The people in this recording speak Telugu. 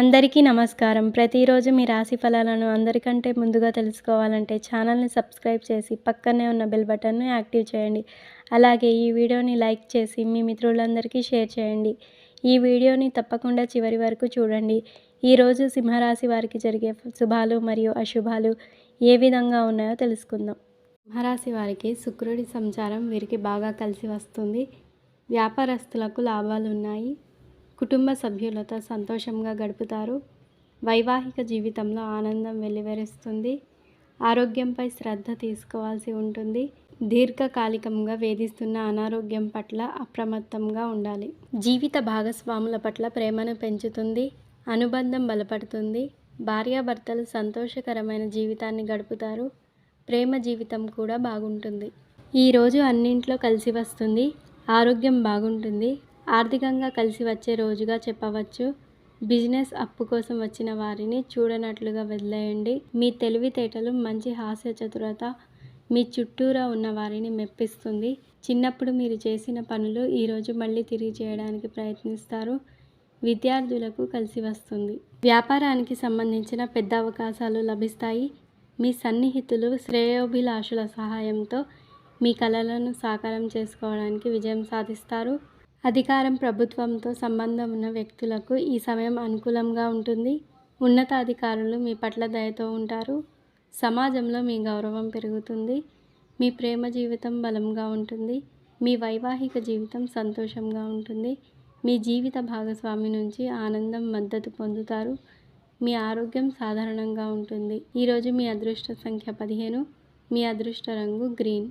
అందరికీ నమస్కారం. ప్రతిరోజు మీ రాశి ఫలాలను అందరికంటే ముందుగా తెలుసుకోవాలంటే ఛానల్ని సబ్స్క్రైబ్ చేసి పక్కనే ఉన్న బెల్ బటన్ను యాక్టివ్ చేయండి. అలాగే ఈ వీడియోని లైక్ చేసి మీ మిత్రులందరికీ షేర్ చేయండి. ఈ వీడియోని తప్పకుండా చివరి వరకు చూడండి. ఈరోజు సింహరాశి వారికి జరిగే శుభాలు మరియు అశుభాలు ఏ విధంగా ఉన్నాయో తెలుసుకుందాం. సింహరాశి వారికి శుక్రుడి సంచారం వీరికి బాగా కలిసి వస్తుంది. వ్యాపారస్తులకు లాభాలు ఉన్నాయి కుటుంబ సభ్యులతో సంతోషంగా గడుపుతారు. వైవాహిక జీవితంలో ఆనందం వెల్లివెరుస్తుంది. ఆరోగ్యంపై శ్రద్ధ తీసుకోవాల్సి ఉంటుంది. దీర్ఘకాలికంగా వేధిస్తున్న అనారోగ్యం పట్ల అప్రమత్తంగా ఉండాలి. జీవిత భాగస్వాముల పట్ల ప్రేమను పెంచుతుంది. అనుబంధం బలపడుతుంది. భార్యాభర్తలు సంతోషకరమైన జీవితాన్ని గడుపుతారు. ప్రేమ జీవితం కూడా బాగుంటుంది. ఈరోజు అన్నింట్లో కలిసి వస్తుంది. ఆరోగ్యం బాగుంటుంది. ఆర్థికంగా కలిసి వచ్చే రోజుగా చెప్పవచ్చు. బిజినెస్ అప్పు కోసం వచ్చిన వారిని చూడనట్లుగా వదిలేయండి. మీ తెలివితేటలు మంచి హాస్య చతురత మీ చుట్టూరా ఉన్న వారిని మెప్పిస్తుంది. చిన్నప్పుడు మీరు చేసిన పనులు ఈరోజు మళ్ళీ తిరిగి చేయడానికి ప్రయత్నిస్తారు. విద్యార్థులకు కలిసి వస్తుంది. వ్యాపారానికి సంబంధించిన పెద్ద అవకాశాలు లభిస్తాయి. మీ సన్నిహితులు శ్రేయోభిలాషుల సహాయంతో మీ కళలను సాకారం చేసుకోవడానికి విజయం సాధిస్తారు. అధికారం ప్రభుత్వంతో సంబంధం ఉన్న వ్యక్తులకు ఈ సమయం అనుకూలంగా ఉంటుంది. ఉన్నతాధికారులు మీ పట్ల దయతో ఉంటారు. సమాజంలో మీ గౌరవం పెరుగుతుంది. మీ ప్రేమ జీవితం బలంగా ఉంటుంది. మీ వైవాహిక జీవితం సంతోషంగా ఉంటుంది. మీ జీవిత భాగస్వామి నుంచి ఆనందం మద్దతు పొందుతారు. మీ ఆరోగ్యం సాధారణంగా ఉంటుంది. ఈరోజు మీ అదృష్ట సంఖ్య పదిహేను. మీ అదృష్ట రంగు గ్రీన్.